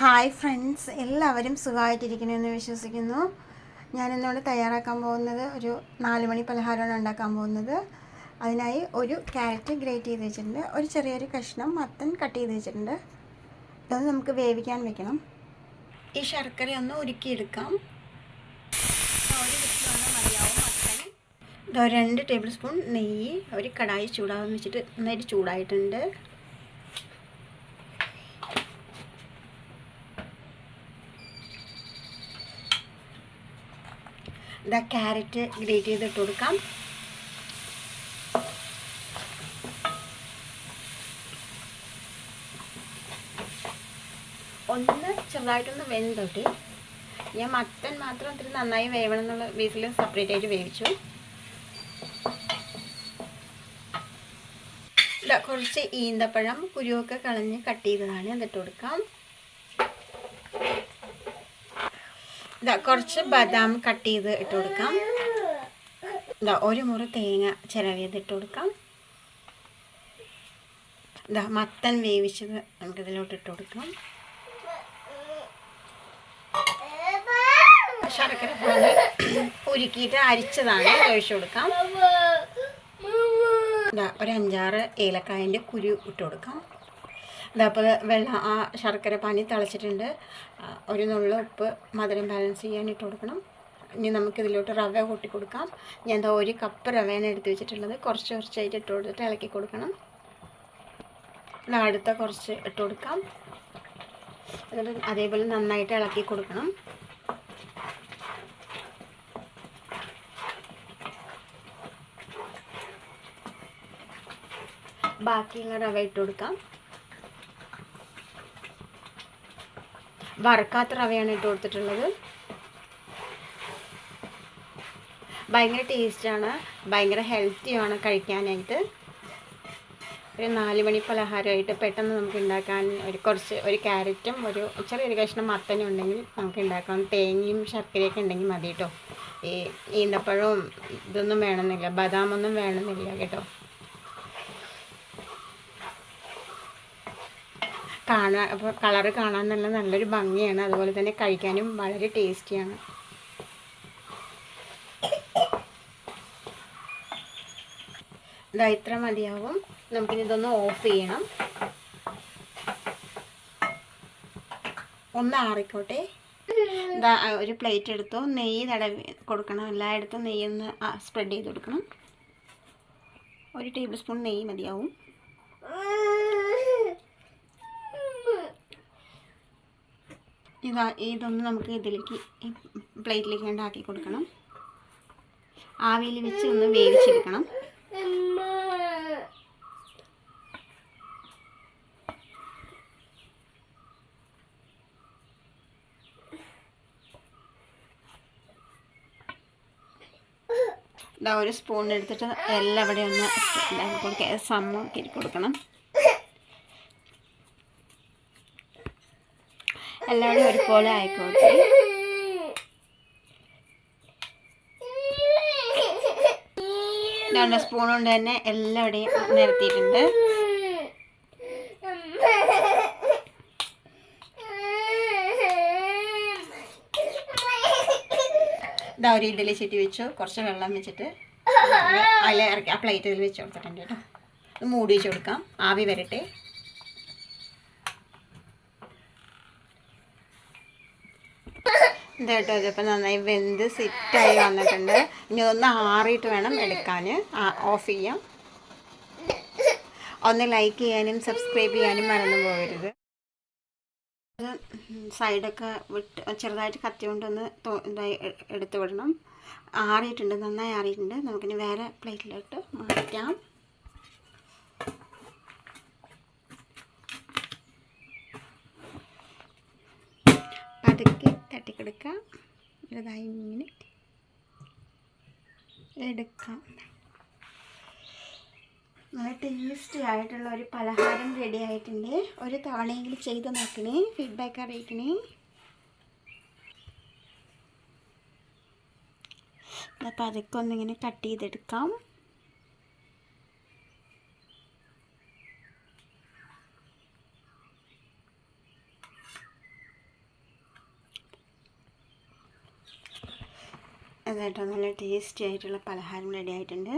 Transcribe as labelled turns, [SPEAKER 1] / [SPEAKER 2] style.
[SPEAKER 1] Hi friends എല്ലാവരും സുഖമായിട്ടിരിക്കണമെന്ന് വിശ്വസിക്കുന്നു. ഞാനിന്നോട് തയ്യാറാക്കാൻ പോകുന്നത് ഒരു നാല് മണി പലഹാരമാണ് ഉണ്ടാക്കാൻ പോകുന്നത്. അതിനായി ഒരു ക്യാരറ്റ് ഗ്രേറ്റ് ചെയ്ത് വെച്ചിട്ടുണ്ട്. ഒരു ചെറിയൊരു കഷ്ണം മത്തൻ കട്ട് ചെയ്ത് വെച്ചിട്ടുണ്ട്. ഇതൊന്ന് നമുക്ക് വേവിക്കാൻ വെക്കണം. ഈ ശർക്കര ഒന്ന് ഉരുക്കിയെടുക്കാം. ഒരു ഇതാ രണ്ട് ടേബിൾ സ്പൂൺ നെയ്യ്. ഒരു കടായി ചൂടാവാൻ വെച്ചിട്ട് നന്നായിട്ട് ചൂടായിട്ടുണ്ട്. ഇതാ ക്യാരറ്റ് ഗ്രേറ്റ് ചെയ്തിട്ട് കൊടുക്കാം. ഒന്ന് ചെറുതായിട്ടൊന്ന് വെന്തൊട്ടി. ഞാൻ മട്ടൻ മാത്രം ഇത്തിരി നന്നായി വേവണം എന്നുള്ള ബീഫിൽ സെപ്പറേറ്റ് ആയിട്ട് വേവിച്ചു. കുറച്ച് ഈന്തപ്പഴം കുരുവൊക്കെ കളഞ്ഞ് കട്ട് ചെയ്തതാണ്. എന്നിട്ട് കൊടുക്കാം. ഇതാ കുറച്ച് ബദാം കട്ട് ചെയ്ത് ഇട്ട് കൊടുക്കാം. ഇതാ ഒരു മുറി തേങ്ങ ചിരവിയത് ഇട്ട് കൊടുക്കാം. ഇതാ മത്തൻ വേവിച്ചത് നമുക്കിതിലോട്ട് ഇട്ട് കൊടുക്കാം. ശർക്കര പോലെ ഉരുക്കിയിട്ട് അരിച്ചതാണ്. ഒഴിച്ചു കൊടുക്കാം. ഇതാ ഒരു അഞ്ചാറ് ഏലക്കായന്റെ കുരു ഇട്ട് കൊടുക്കാം. ഇതപ്പോൾ വെള്ളം ആ ശർക്കര പാനി തിളച്ചിട്ടുണ്ട്. ഒരു നുള്ള ഉപ്പ് മധുരം ബാലൻസ് ചെയ്യാൻ ഇട്ട് കൊടുക്കണം. ഇനി നമുക്കിതിലോട്ട് റവ കൂട്ടി കൊടുക്കാം. ഞാൻ എന്താ ഒരു കപ്പ് റവയാണ് എടുത്ത് വെച്ചിട്ടുള്ളത്. കുറച്ച് കുറച്ചായിട്ട് ഇട്ട് കൊടുത്തിട്ട് ഇളക്കി കൊടുക്കണം. അടുത്ത കുറച്ച് ഇട്ട് കൊടുക്കാം. എന്നിട്ട് അതേപോലെ നന്നായിട്ട് ഇളക്കി കൊടുക്കണം. ബാക്കിയുള്ള റവ ഇട്ട് കൊടുക്കാം. വറക്കാത്ത റവയാണ് ഇട്ട് കൊടുത്തിട്ടുള്ളത്. ഭയങ്കര ടേസ്റ്റാണ് ഭയങ്കര ഹെൽത്തിയാണ് കഴിക്കാനായിട്ട്. ഒരു നാല് മണി പലഹാരമായിട്ട് പെട്ടെന്ന് നമുക്ക് ഉണ്ടാക്കാൻ ഒരു കുറച്ച് ഒരു ക്യാരറ്റും ഒരു ചെറിയൊരു കഷ്ണം മത്തനും ഉണ്ടെങ്കിൽ നമുക്ക് ഉണ്ടാക്കാം. തേങ്ങയും ശർക്കരയൊക്കെ ഉണ്ടെങ്കിൽ മതി കേട്ടോ. ഈ ഈന്തപ്പഴവും ഇതൊന്നും വേണമെന്നില്ല ബദാമൊന്നും വേണമെന്നില്ല കേട്ടോ. കാണാൻ അപ്പോൾ കളറ് കാണാൻ നല്ല നല്ലൊരു ഭംഗിയാണ്. അതുപോലെ തന്നെ കഴിക്കാനും വളരെ ടേസ്റ്റിയാണ് ഇതാ ഇത്ര മതിയാവും. നമുക്കിനി ഇതൊന്ന് ഓഫ് ചെയ്യണം. ഒന്ന് ആറിക്കോട്ടെ. ഒരു പ്ലേറ്റ് എടുത്തു. നെയ്യ് തടവി കൊടുക്കണം. എല്ലായിടത്തും നെയ്യ് ഒന്ന് സ്പ്രെഡ് ചെയ്ത് കൊടുക്കണം. ഒരു ടേബിൾ സ്പൂൺ നെയ്യ് മതിയാവും. ഇതാ ഇതൊന്ന് നമുക്ക് ഇതിലേക്ക് പ്ലേറ്റിലേക്ക് കണ്ട് ആക്കി കൊടുക്കണം. ആവിയിൽ വെച്ച് ഒന്ന് വേവിച്ചെടുക്കണം. ഇതാ ഒരു സ്പൂൺ എടുത്തിട്ട് എല്ലാം ഒന്ന് കൊടുക്കുക സമ്മക്കി കൊടുക്കണം. എല്ലാവരും ഒരുപോലെ ആയിക്കോട്ടെ. രണ്ട് സ്പൂൺ കൊണ്ട് തന്നെ എല്ലാവിടെയും നിരത്തിയിട്ടുണ്ട്. ഇതാ ഒരു ഇഡലി ചട്ടി വെച്ചു. കുറച്ച് വെള്ളം വെച്ചിട്ട് അതിൽ ഇറക്കി ആ പ്ലേറ്റിൽ വെച്ച് കൊടുത്തിട്ടുണ്ട് കേട്ടോ. മൂടി വെച്ച് കൊടുക്കാം. ആവി വരട്ടെ. ഇതേട്ടോ ഇതിപ്പോൾ നന്നായി വെന്ത് സെറ്റായി വന്നിട്ടുണ്ട്. ഇനി ഒന്ന് ആറിയിട്ട് വേണം എടുക്കാൻ ഓഫ് ചെയ്യാം. ഒന്ന് ലൈക്ക് ചെയ്യാനും സബ്സ്ക്രൈബ് ചെയ്യാനും മറന്നു പോകരുത്. ഇത് സൈഡൊക്കെ വിട്ട് ചെറുതായിട്ട് കത്തി കൊണ്ടൊന്ന് ഇതായി എടുത്ത് വിടണം. ആറിയിട്ടുണ്ട് നന്നായി ആറിയിട്ടുണ്ട്. നമുക്കിനി വേറെ പ്ലേറ്റിലോട്ട് മാറ്റാം. തട്ടിക്കെടുക്കാം ഇതായി ഇങ്ങനെ എടുക്കാം. നല്ല ടേസ്റ്റി ആയിട്ടുള്ള ഒരു പലഹാരം റെഡി ആയിട്ടുണ്ട്. ഒരു തവണയെങ്കിലും ചെയ്ത് നോക്കണേ ഫീഡ്ബാക്ക് അറിയിക്കണേ. അപ്പോൾ അതൊക്കെ ഒന്നിങ്ങനെ കട്ട് ചെയ്തെടുക്കാം. അതായിട്ടോ നല്ല ടേസ്റ്റി ആയിട്ടുള്ള പലഹാരം റെഡി ആയിട്ടുണ്ട്.